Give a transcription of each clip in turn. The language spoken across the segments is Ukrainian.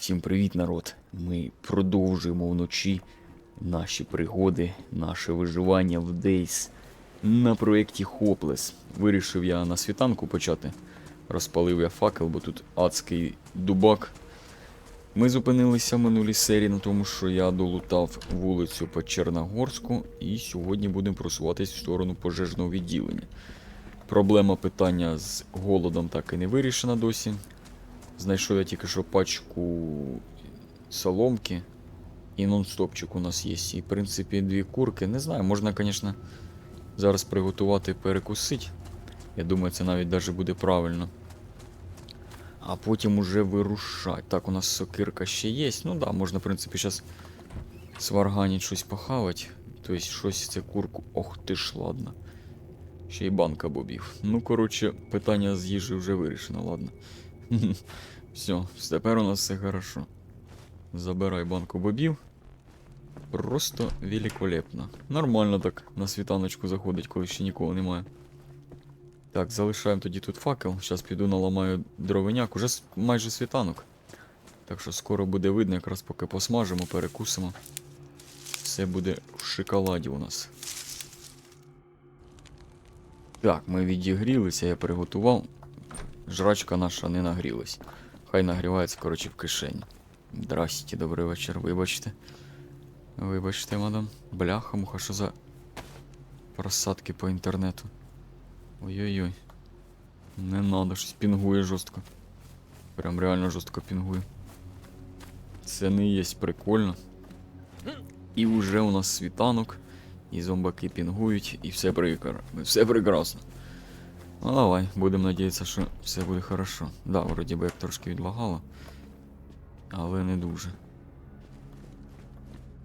Всім привіт, народ! Ми продовжуємо вночі наші пригоди, наше виживання в Дейс на проєкті Хоплес. Вирішив я на світанку почати. Розпалив я факел, бо тут адський дубак. Ми зупинилися в минулій серії на тому, що я долутав вулицю по Черногорську, і сьогодні будемо просуватись в сторону пожежного відділення. Проблема питання з голодом так і не вирішена досі. Знайшов я тільки що пачку соломки і нон-стопчик у нас є. І, в принципі, дві курки. Не знаю, можна, звісно, зараз приготувати перекусити. Я думаю, це навіть даже буде правильно. А потім уже вирушать. Так, у нас сокирка ще є. Ну да, можна, в принципі, зараз сварганить щось похавати. Тобто щось це курку. Ох ти ж, ладно. Ще й банка бобів. Ну, коротше, питання з їжею вже вирішено, ладно. Все, тепер у нас все хорошо. Забирай банку бобів. Просто великолепно. Нормально так на світаночку заходить, коли ще нікого немає. Так, залишаємо тоді тут факел. Зараз піду наламаю дровиняк. Уже майже світанок. Так що скоро буде видно, якраз поки посмажимо, перекусимо. Все буде в шоколаді у нас. Так, ми відігрілися, я приготував. Жрачка наша не нагрілась. Хай нагрівається, коротше, в кишені. Здрасте, добрий вечір, вибачте. Вибачте, мадам. Бляха, муха, що за просадки по інтернету. Ой-ой-ой. Не надо, щось пінгує жорстко. Прям реально жорстко пінгує. Це не є прикольно. І вже у нас світанок, і зомбаки пінгують, і все, прикр... все прекрасно. Ну давай, будемо надіятися, що все буде хорошо. Да, вроді би як трошки відлагало. Але не дуже.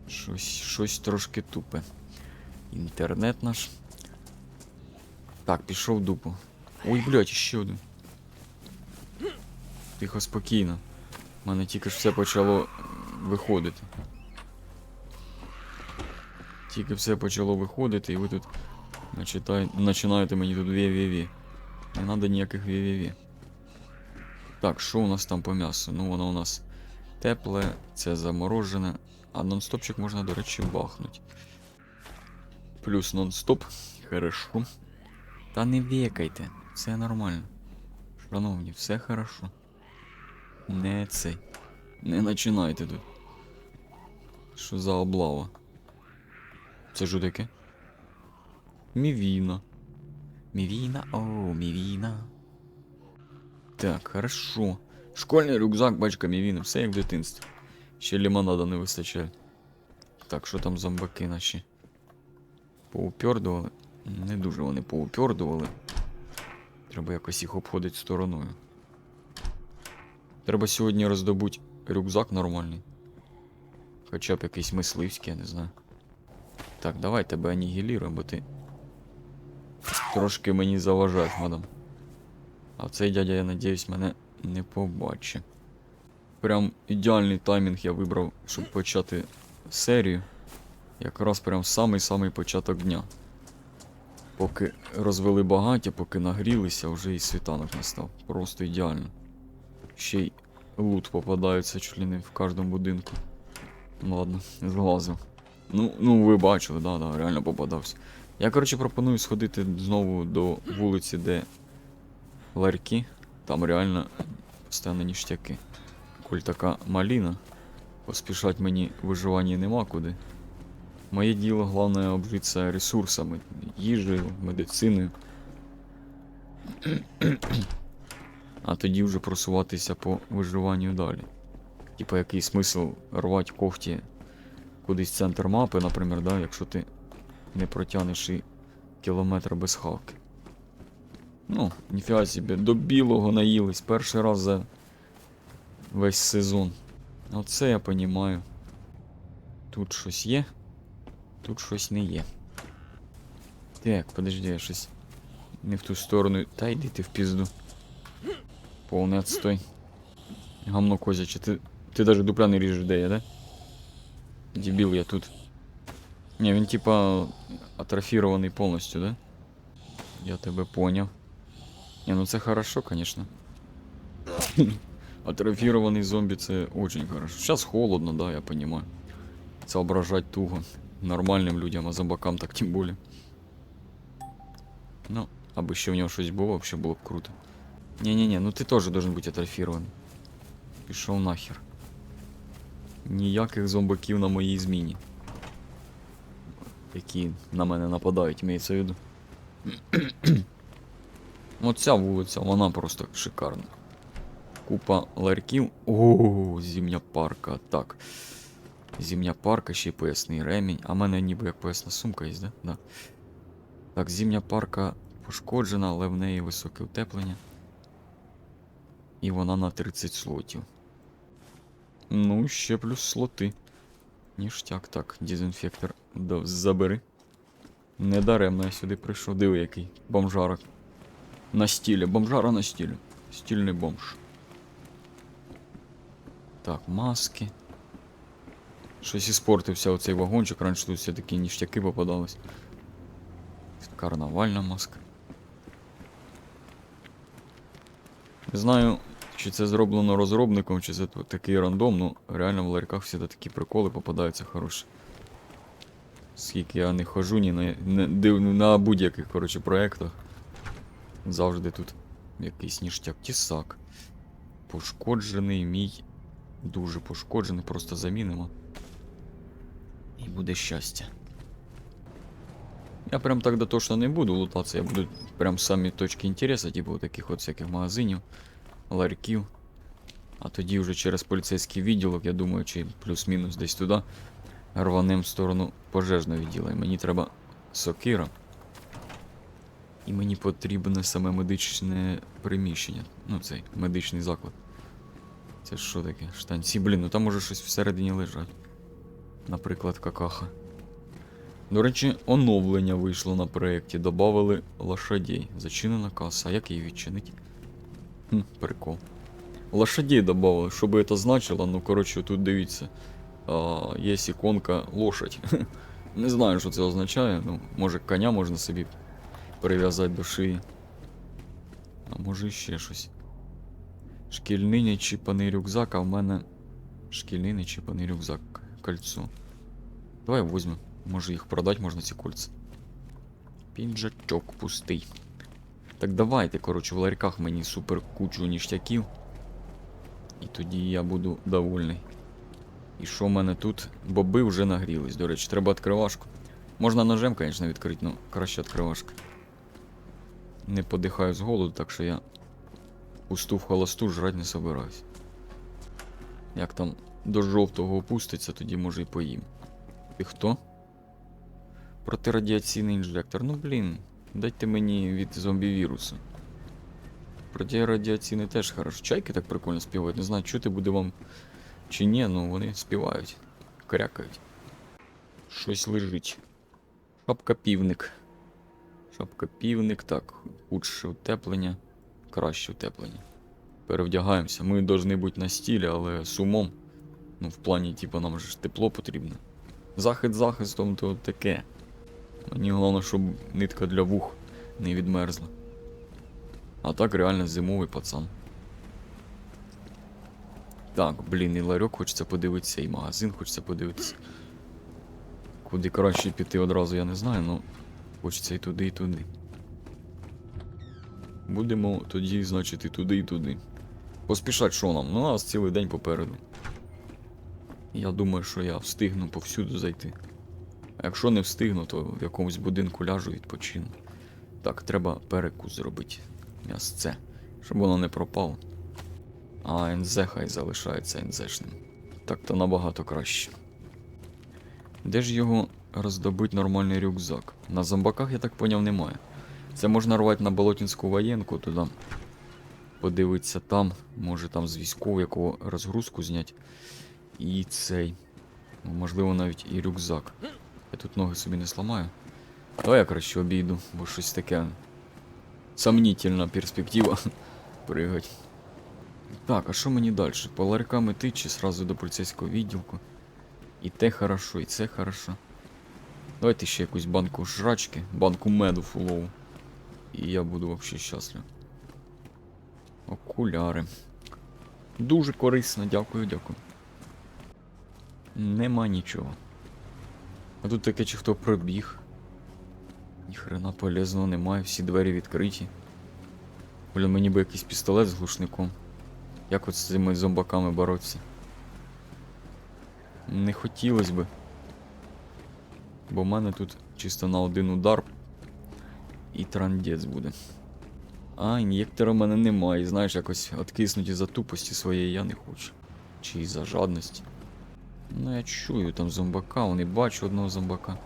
Щось, щось трошки тупе. Інтернет наш. Так, пішов дупу. Ой, блядь, ще один. Тихо, спокійно. У мене тільки ж все почало виходити. Тільки все почало виходити, і ви тут починаєте мені тут ві-ві-ві. Не надо ніяких ві-ві-ві. Так, що у нас там по м'ясу? Ну, воно у нас тепле, це заморожене, а нон-стопчик можна, до речі, бахнути. Плюс нон-стоп. Хорошо. Та не векайте, все нормально. Шановні, все хорошо. Не цей. Не починайте тут. Що за облава? Це що таке? Мівіна. Мівіна, о, мівіна. Так, хорошо. Школьний рюкзак, бачка мівіни, все як в дитинстві. Ще лимонада не вистачає. Так, що там зомбаки наші? Поупердували? Не дуже вони поупердували. Треба якось їх обходити стороною. Треба сьогодні роздобути рюкзак нормальний. Хоча б якийсь мисливський, я не знаю. Так, давай тебе анігіліруємо, бо ти трошки мені заважаєш, мадам. А цей дядя, я надіюсь, мене не побачить. Прям ідеальний таймінг я вибрав, щоб почати серію. Якраз прям самий-самий початок дня. Поки розвели багаття, поки нагрілися, вже і світанок настав. Просто ідеально. Ще й лут попадається чуть ли не в кожному будинку. Ладно, зглазив. Ну, ну ви бачили, да, да, реально попадався. Я, коротше, пропоную сходити знову до вулиці, де ларьки. Там реально стане ніштяки. Коль така маліна. Поспішать мені в виживанні нема куди. Моє діло головне обжитися ресурсами, їжею, медициною. А тоді вже просуватися по виживанню далі. Типа який смисл рвати когті кудись центр мапи, наприклад, да, якщо ти не протягнеш і кілометр без хавки. Ну, ніфіга собі, до білого наїлись перший раз за весь сезон. Оце я понімаю. Тут щось є, тут щось не є. Так, подожди, я щось не в ту сторону. Та йди ти в пізду. Повний отстой. Гамно козяче, ти, ти даже дупля не ріжеш, де я, да? Дебіл я тут. Не, він типа атрофірований повністю, да? Я тебе поняв. Не, ну це хорошо, конечно. Атрофірований зомбі це очень хорошо. Сейчас холодно, да, я понимаю. Соображать туго. Нормальним людям, а зомбакам так тим более. Ну, аби ще в нього щось було, вообще було б круто. Не-не-не, ну ти теж должен бути атрофірований. Пішов нахер. Ніяких зомбаків на моїй зміні. Які на мене нападають, імеється в виду. Оця вулиця, вона просто шикарна. Купа ларьків. О, зімня парка. Так. Зімня парка, ще й поясний ремінь. А в мене ніби як поясна сумка є, да? Да. Так, зімня парка пошкоджена, але в неї високе утеплення. І вона на 30 слотів. Ну, ще плюс слоти. Ніштяк, так, дезінфектор да, забери. Недаремно я сюди прийшов. Диви, який бомжарок. На стілі, бомжара на стілі. Стільний бомж. Так, маски. Щось іспортився оцей вагончик, раніше тут все такі ніштяки попадались. Карнавальна маска. Не знаю, чи це зроблено розробником, чи це такий рандом, ну реально в ларьках всі такі приколи попадаються хороші. Скільки я не хожу ні на, не, на будь-яких, коротше, проєктах. Завжди тут якийсь ніштяк. Тісак. Пошкоджений мій. Дуже пошкоджений, просто замінимо. І буде щастя. Я прям так дотошно не буду лутатися, я буду прям самі точки інтересу, типу таких от всяких магазинів, ларьків. А тоді вже через поліцейський відділок, я думаю, чи плюс-мінус десь туди рванем в сторону пожежного відділу. І мені треба сокира. І мені потрібне саме медичне приміщення. Ну, цей медичний заклад. Це що таке? Штанці, блін, ну там може щось всередині лежать. Наприклад, какаха. До речі, оновлення вийшло на проєкті. Добавили лошадей. Зачинена каса. А як її відчинить? Хм, прикол. Лошадей добавили. Що би це значило? Ну, коротше, тут дивіться. А, є іконка лошадь. Не знаю, що це означає. Ну, може коня можна собі прив'язати до шиї. А може ще щось. Шкільний нечіпаний рюкзак, а в мене шкільний нечіпаний рюкзак. Кольцо. Давай візьмемо. Може їх продати можна ці кольця. Піджачок пустий. Так давайте, коротше, в ларьках мені супер кучу ніштяків. І тоді я буду довольний. І що в мене тут? Боби вже нагрілись, до речі, треба відкривашку. Можна ножем, звісно, відкрити, але краще відкривашка. Не подихаю з голоду, так що я пусту в холосту жрать не собираюсь. Як там до жовтого опуститься, тоді може і поїм. Ти хто? Протирадіаційний інжектор. Ну блін, дайте мені від зомбі-вірусу. Протирадіаційний теж хорошо. Чайки так прикольно співають. Не знаю, чути буде вам чи ні, ну вони співають. Крякають. Щось лежить. Шапка півник. Шапка півник, так. Худше утеплення. Краще утеплення. Перевдягаємося. Ми повинні бути на стілі, але з умом. Ну, в плані, типу, нам же ж тепло потрібно. Захід захистом то таке. Мені головне, щоб нитка для вух не відмерзла. А так реально зимовий пацан. Так, блін, і ларьок хочеться подивитися, і магазин хочеться подивитися. Куди краще піти одразу, я не знаю, але хочеться і туди, і туди. Будемо тоді, значить, і туди, і туди. Поспішать, що нам? Ну, у нас цілий день попереду. Я думаю, що я встигну повсюду зайти. Якщо не встигну, то в якомусь будинку ляжу відпочину. Так, треба перекус зробити. М'ясце. Щоб воно не пропало. А НЗ хай залишається НЗшним. Так то набагато краще. Де ж його роздобить нормальний рюкзак? На зомбаках, я так поняв, немає. Це можна рвати на Болотінську воєнку туди. Подивитися там, може там з військового якого розгрузку зняти. І цей. Можливо, навіть і рюкзак. Я тут ноги собі не сламаю. Давай я краще обійду, бо щось таке. Сомнительна перспектива. Пригать. Так, а що мені далі? По ларькам іти чи сразу до поліцейського відділку? І те хорошо, і це хорошо. Давайте ще якусь банку жрачки, банку меду фулову. І я буду вообще щаслив. Окуляри. Дуже корисно, дякую, дякую. Нема нічого. А тут таке чи хто пробіг. Ніхрена полезного немає, всі двері відкриті. Блін, мені би якийсь пістолет з глушником. Як от з цими зомбаками боротися? Не хотілося би. Бо в мене тут чисто на один удар і трандець буде. А, ін'єктора в мене немає. Знаєш, якось откиснуть із-за тупості своєї я не хочу. Чи із-за жадності. Ну я чую там зомбака, вони бачу одного зомбака.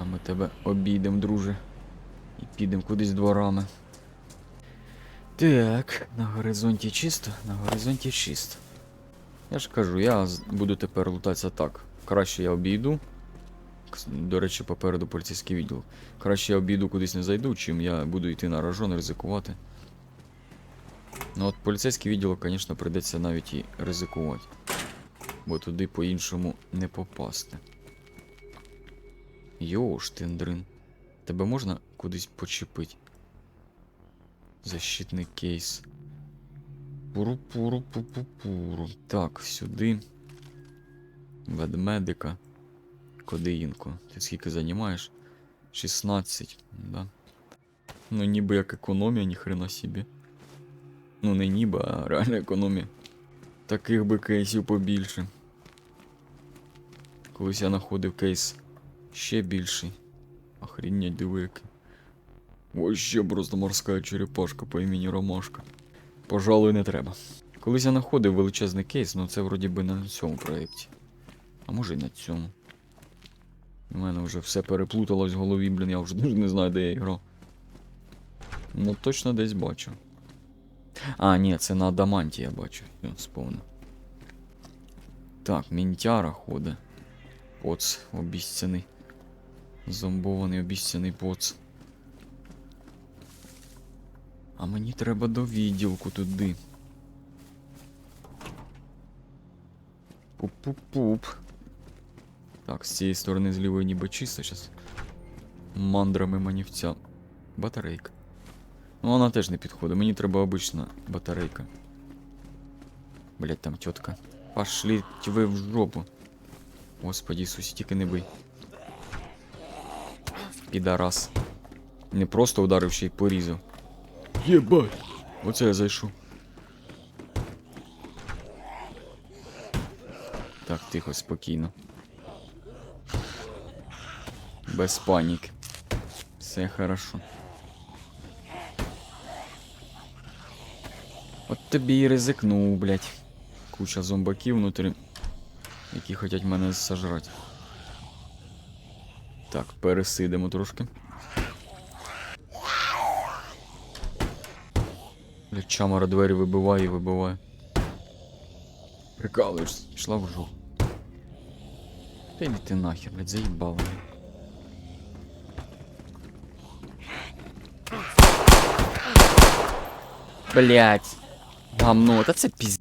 А ми тебе обійдемо, друже. І підемо кудись дворами. Так, на горизонті чисто, на горизонті чисто. Я ж кажу, я буду тепер лутатися так. Краще я обійду. До речі, попереду поліцейський відділ. Краще я обійду кудись не зайду, чим я буду йти на рожон, ризикувати. Ну от поліцейський відділ, звісно, прийдеться навіть і ризикувати. Бо туди по-іншому не попасти. Йош, тиндрин. Тебе можна кудись почепити? Защитний кейс. Пуру-пуру-пу-пу-пуру. Так, сюди. Ведмедика. Кодеїнку. Ти скільки займаєш? 16, да. Ну ніби як економія, ніхрена собі. Ну не ніби, а реальна економія. Таких би кейсів побільше. Колись я знаходив кейс ще більший. Охренеть диви який. Вообще просто морська черепашка по імені Ромашка. Пожалуй, не треба. Колись я знаходив величезний кейс, але це вроді би на цьому проєкті. А може й на цьому. У мене вже все переплуталось в голові, блін, я вже дуже не знаю, де я грав. Ну точно десь бачу. А, ні, це на Адаманті я бачу. Я сповнив. Так, мінтяра ходить. Поц обіцяний. Зомбований обіцяний поц. А мені треба до відділку туди. Пуп-пуп-пуп. Так, з цієї сторони з лівої ніби чисто зараз. Мандрами манівця. Батарейка. Ну вона теж не підходить. Мені треба обична батарейка. Блять, там тітка. Пошли ви в жопу. Господи Ісусі, тільки не бий. Підарас. Не просто ударив ще й порізав. Єбать! Оце я зайшов. Так, тихо, спокійно. Без паніки. Все хорошо. От тобі і ризикнув, блядь. Куча зомбаків внутрі, які хочуть мене сожрати. Так, пересидимо трошки. Блядь, чамара двері вибиває і вибиває. Прикалуєшся, йшла в жопу. Та йди ти нахер, блядь, заїбала. мене. Гамно, та це піз...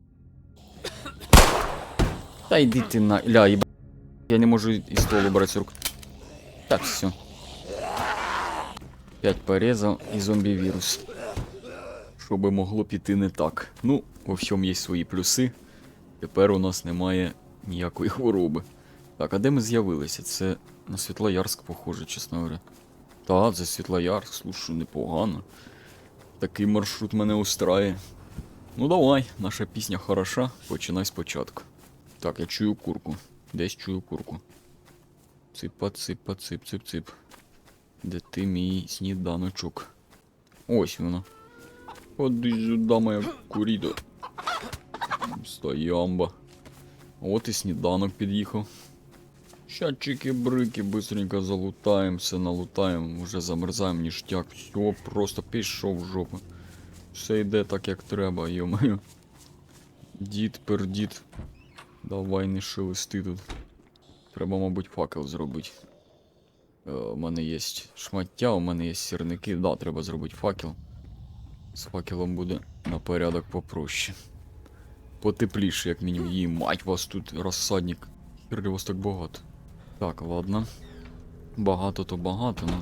Та йди ти на... Ля, їба... Я не можу із столу брати рук. Так, все. П'ять порезав і зомбі-вірус. Що би могло піти не так. Ну, у всьому є свої плюси. Тепер у нас немає ніякої хвороби. Так, а де ми з'явилися? Це на Світлоярськ, похоже, чесно говоря. Та, це Світлоярськ, слушай, непогано. Такий маршрут мене устрає. Ну давай, наша пісня хороша, починай спочатку. Так, я чую курку. Десь чую курку. Ципа, ципа, ciп, цип, цип. Де ти мій сніданочок? Ось вона. Ходи сюди, моя курідо. Стоямба. От і сніданок під'їхав. Ща чики-брики, быстренько залутаємо, все налутаємо, вже замерзаємо ніштяк. Все, просто пішов в жопу. Все йде так, як треба, йомаю. Дід пердід. Давай не шелести тут. Треба, мабуть, факел зробити. Е, у мене є шмаття, у мене є сірники. Да, треба зробити факел. З факелом буде на порядок попроще. Потепліше, як мінімум. Їй мать вас тут розсадник. Хірлі вас так багато. Так, ладно. Багато то багато, но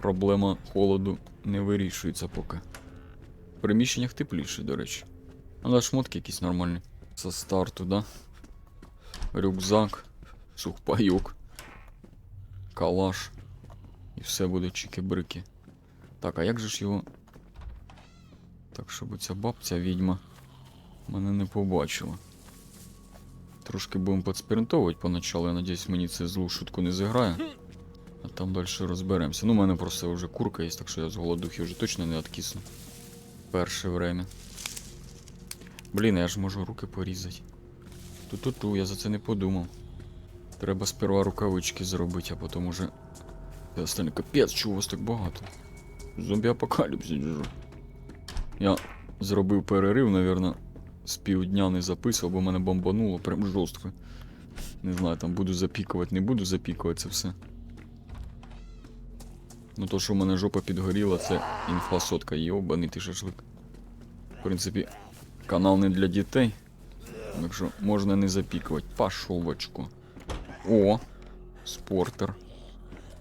проблема холоду не вирішується поки. В приміщеннях тепліше, до речі. Але шмотки якісь нормальні. Со старту, да? Рюкзак, сухпайок, калаш. І все буде чики-брики. Так, а як же ж його. Так, щоб ця бабця відьма мене не побачила. Трошки будемо підспринтовувати поначалу, я надіюсь, мені це злу шутку не зіграє. А там далі розберемося. Ну, у мене просто вже курка є, так що я з голодухи вже точно не откисну. Перше время. Блін, я ж можу руки порізати. Ту-ту-ту, я за це не подумав. Треба сперва рукавички зробити, а потім уже. Та остальне капець, чого у вас так багато? Зомбі апокаліпсис вже. Я зробив перерив, напевно, з півдня не записував, бо мене бомбануло прям жорстко. Не знаю, там буду запікувати, не буду запікувати це все. Ну то, що в мене жопа підгоріла, це інфа сотка, йобаний ти шашлик. В принципі, канал не для дітей. Так що можна не запікувати. Очко. О! Спортер.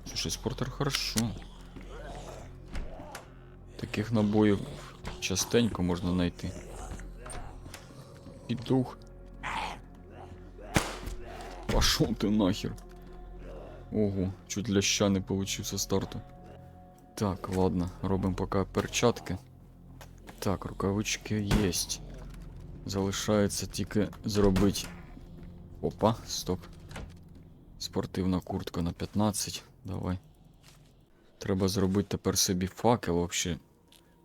Слушай, спортер хорошо. Таких набоїв частенько можна знайти. Петух. Пошел ты нахер. Ого, чуть ляща не получив со старту. Так, ладно, робимо поки перчатки. Так, рукавички єсть. Залишається тільки зробити. Опа, стоп. Спортивна куртка на 15. Давай. Треба зробити тепер собі факел вообще,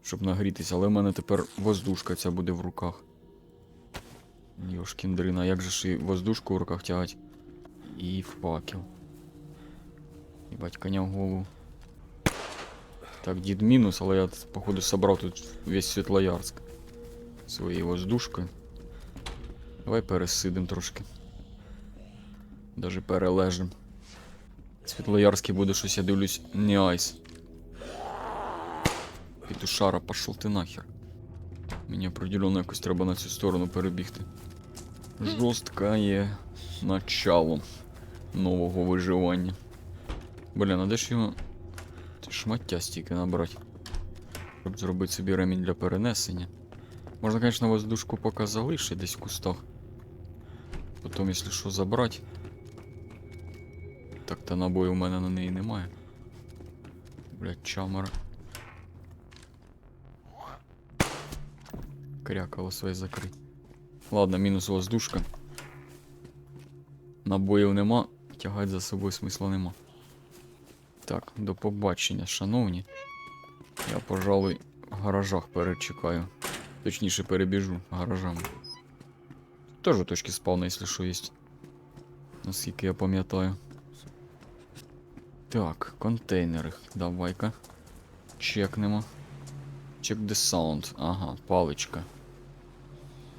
щоб нагрітися, але в мене тепер воздушка ця буде в руках. Йошкін дрина, як же ж і воздушку в руках тягать? І факел. Їбать, коня в голову. Так, дід мінус, але я, походу, собрав тут весь Світлоярськ. Своєю воздушкою. Давай пересидим трошки. Даже перележим. Світлоярський буде щось, я дивлюсь, не айс. Петушара, пошел ти нахер. Мені определенно якось треба на цю сторону перебігти. Жорсткає начало нового виживання. Блін, а де ж його шмаття стільки набрати? Щоб зробити собі ремінь для перенесення. Можна, звісно, воздушку поки залишити десь в кустах. Потім, якщо що, забрати. Так то набою у мене на неї немає. Блять, чамара. Крякало своє закрить. Ладно, мінус воздушка. Набоїв нема, тягати за собою смисла нема. Так, до побачення, шановні. Я, пожалуй, в гаражах перечекаю. Точніше перебіжу гаражами. Тоже точки спавна, якщо що є. Наскільки я пам'ятаю. Так, контейнери. Давай-ка. Чекнемо. Check the sound. Ага, паличка.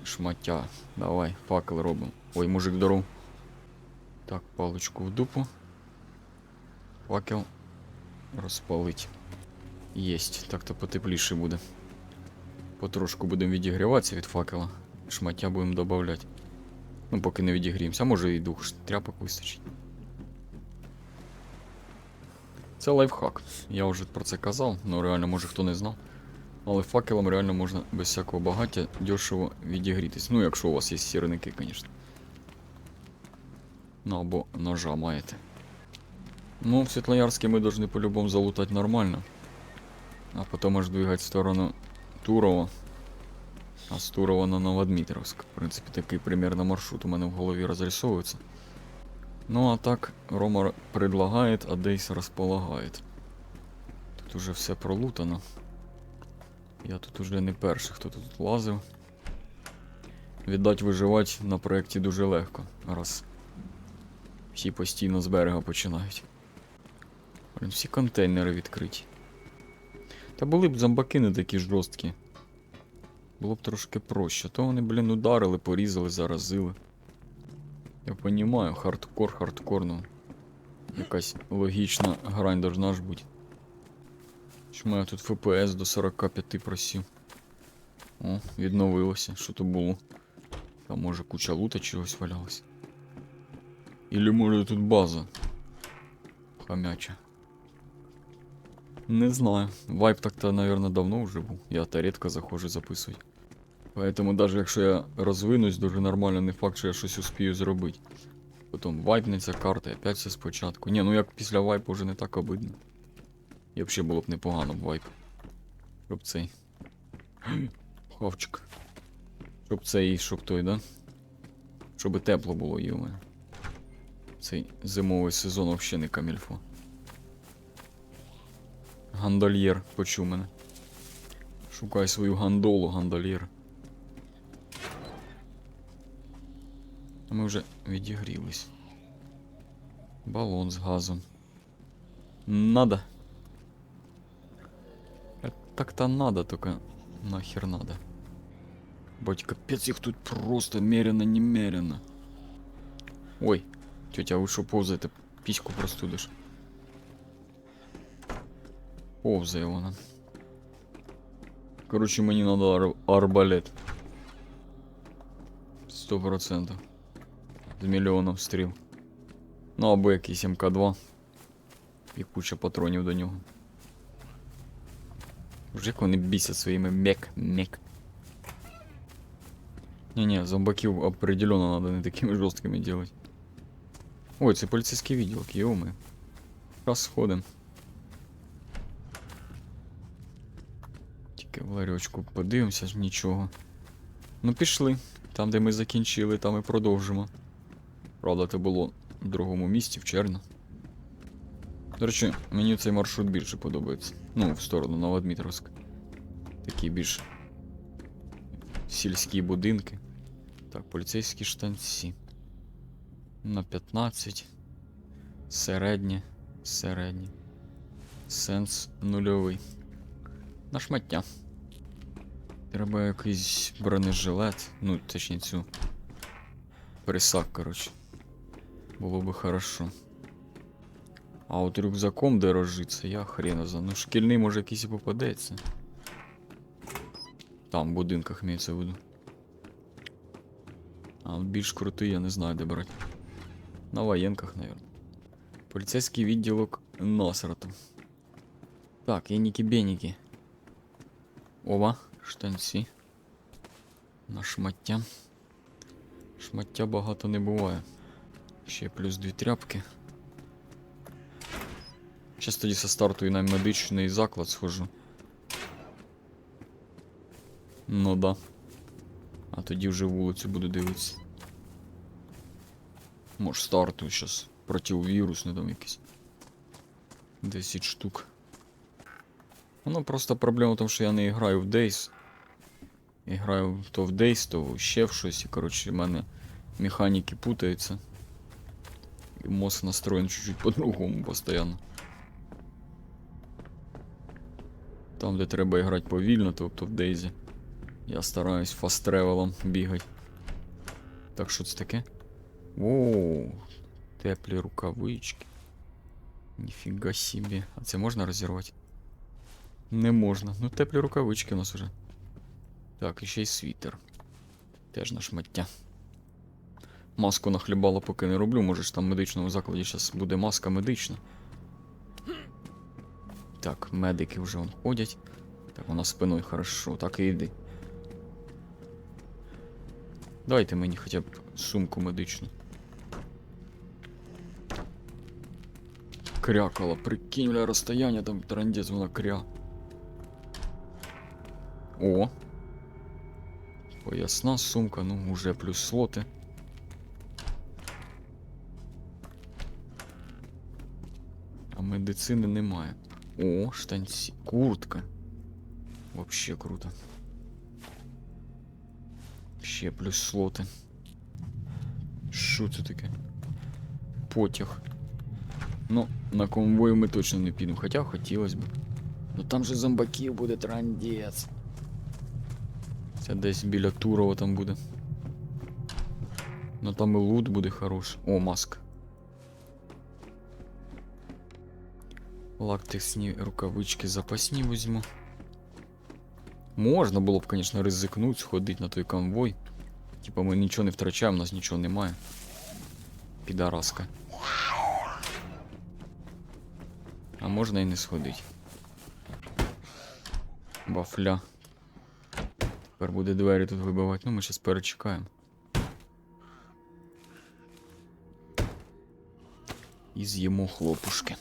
Шмаття. Давай, факел робимо. Ой, мужик здоров. Так, паличку в дупу. Факел розпалить. Єсть, так-то потепліше буде. Потрошку будемо відігріватися від факела. Шмаття будемо додавати. Ну, поки не відігріємося, а може і двох тряпок вистачить. Це лайфхак. Я вже про це казав, ну реально, може хто не знав. Але факелом реально можна без всякого багаття дешево відігрітись. Ну, якщо у вас є сірники, звісно. Ну або ножа маєте. Ну, в Світлоярське ми должны по-любому залутать нормально. А потом аж двигать в сторону Турова. А з Турова на Новодмитровск. В принципі, такий примерно маршрут у мене в голові розрисовується. Ну а так, Рома предлагает, а Дейс располагает. Тут уже все пролутано. Я тут уже не перший, хто тут лазив. Віддать виживати на проєкті дуже легко, раз всі постійно з берега починають. Блін, всі контейнери відкриті. Та були б зомбаки не такі жорсткі. Було б трошки проще. То вони, блін, ударили, порізали, заразили. Я понімаю, хардкор, хардкор, ну. Якась логічна грань должна ж бути. Чому я тут ФПС до 45 просів? О, відновилося. Що то було? Там може куча лута чогось валялась. Или може тут база? Хамяча. Не знаю. Вайп так-то, наверное, давно вже був. Я то редко заходжу записувати. Поэтому даже якщо я розвинусь дуже нормально, не факт, що я щось успію зробити. Потім вайпнеться карта, і опять все спочатку. Ні, ну як після вайпу вже не так обидно. І взагалі було б непогано вайп. Щоб цей. Хавчик. Щоб цей, щоб той, да? Щоб тепло було, йоме. Цей зимовий сезон взагалі не камільфо. Гандольєр, почув мене. Шукай свою гандолу, гандольєр. Ми вже відігрілись. Балон з газом. Надо. Э, Так-то надо, только нахер надо. Бать, капец, их тут просто мерено-немерено. Ой, тетя, вы что ползаете? Письку простудишь. Повзає вона. Короче, мені надо ар арбалет. Сто процентов. З мільйоном стріл. Ну або якийсь МК2. І куча патронів до нього. Вже як вони бісять своїми мек, мек. Не-не, зомбаків определенно надо не такими жорсткими делать. Ой, це поліцейський відділок, йоми. Раз сходим. Тільки в ларьочку подивимося ж нічого. Ну пішли. Там, де ми закінчили, там і продовжимо. Правда, це було в другому місті, в Черно. До речі, мені цей маршрут більше подобається. Ну, в сторону Новодмитровськ. Такі більш сільські будинки. Так, поліцейські штанці. На 15. Середнє. Середнє. Сенс нульовий. На шмаття. Треба якийсь бронежилет. Ну, точніше цю. Присак, коротше. Було би хорошо. А от рюкзаком де я хрена за. Ну, шкільний може якийсь і попадеться. Там, в будинках мається в виду. А от більш крутий, я не знаю, де брати. На воєнках, наверное. Поліцейський відділок Насрата. Так, яніки-беніки. Ова, штанці. На шмаття. Шмаття багато не буває. Ще плюс дві тряпки. Щас тоді со старту і на медичний заклад схожу. Ну да. А тоді вже вулицю буду дивитися. Може старту щас противовірусний там якийсь. 10 штук. Ну просто проблема в тому, що я не граю в Days. Я граю то в Days, то ще в щось. І коротше в мене механіки путаються. І мозг настроєн чуть-чуть по-другому постійно. Там, де треба грати повільно, тобто в Дейзі. Я стараюсь фаст-тревелом бігати. Так, що це таке? Оу, теплі рукавички. Ніфіга собі. А це можна розірвати? Не можна. Ну, теплі рукавички у нас уже. Так, і ще й світер. Теж на шмаття. Маску нахлібало поки не роблю, може ж там в медичному закладі зараз буде маска медична. Так, медики вже вон ходять. Так, вона спиною хорошо, так і йди. Дайте мені хоча б сумку медичну. Крякала, прикинь, бля, розстояння там трандець вона кря. О. Поясна сумка, ну уже плюс слоти. А медицини немає. О, штанці. Куртка. Вообще круто. Ще плюс слоти. Що це таке? Потяг. Ну, на конвою ми точно не підемо, хоча хотілося б. Ну там же зомбаків буде трандець. Це десь біля Турова там буде. Ну там і лут буде хороший. О, маска. Лактисні рукавички запасні візьму. Можна було б, звісно, ризикнути, сходити на той конвой. Типа ми нічого не втрачаємо, у нас нічого немає. Підараска. А можна і не сходити. Вафля. Тепер буде двері тут вибивати. Ну, ми щас перечекаємо. І з'їмо хлопушки.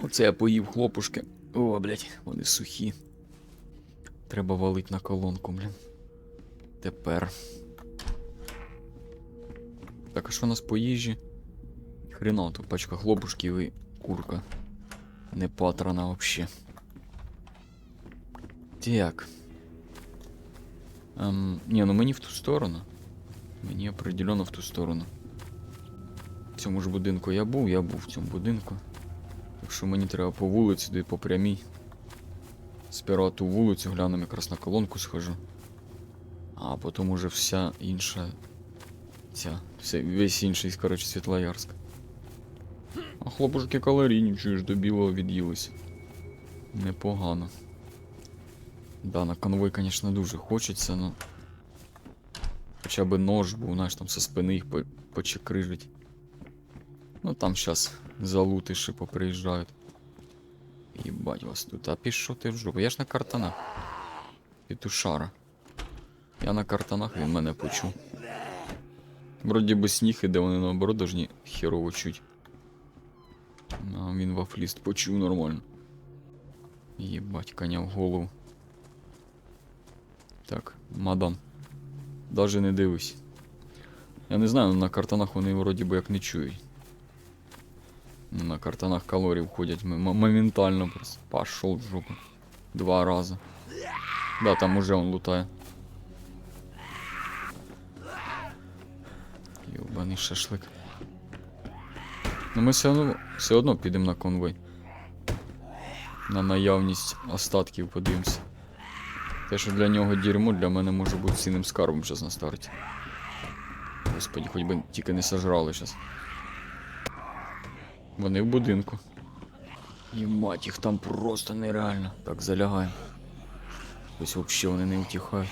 Оце я поїв хлопушки. О, блядь, вони сухі. Треба валить на колонку, блін. Тепер. Так, а що у нас по їжі? Хрена, тут пачка хлопушків і курка. Не патрона вообще. Так. Ем, ні, ну мені в ту сторону. Мені определенно в ту сторону. В цьому ж будинку я був, я був в цьому будинку. Так що мені треба по вулиці, де по прямій. Сперва ту вулицю глянемо, якраз на колонку схожу. А потім уже вся інша. Ця. Все, весь інший, коротше, Світлоярськ. А хлопушки калорійні, чуєш, до білого від'їлися. Непогано. Да, на конвой, конечно, дуже хочеться, но. Хоча б нож був, знаєш, там со спини їх по- почекрижить. Ну там щас залутиші поприїжджають. Їбать вас тут. А пішов ти в жопу. Я ж на картанах. Петушара. Я на картанах, він мене почув. Вроді би сніг іде, вони наоборот должні херово чуть. А він вафліст почув нормально. Єбать, коня в голову. Так, мадам. Даже не дивись. Я не знаю, на картанах вони вроді би як не чують. На картанах калорії входять моментально просто. Пошел в жопу. Два рази. Да, там уже он лутає. Йобаний шашлик. Ну ми все одно, все одно підемо на конвой. На наявність остатків подивимося. Те, що для нього дерьмо, для мене може бути цінним скарбом зараз на старті. Господі, хоч би тільки не сожрали зараз. Вони в будинку. Ємать, їх там просто нереально. Так, залягаємо. Ось взагалі вони не утихають.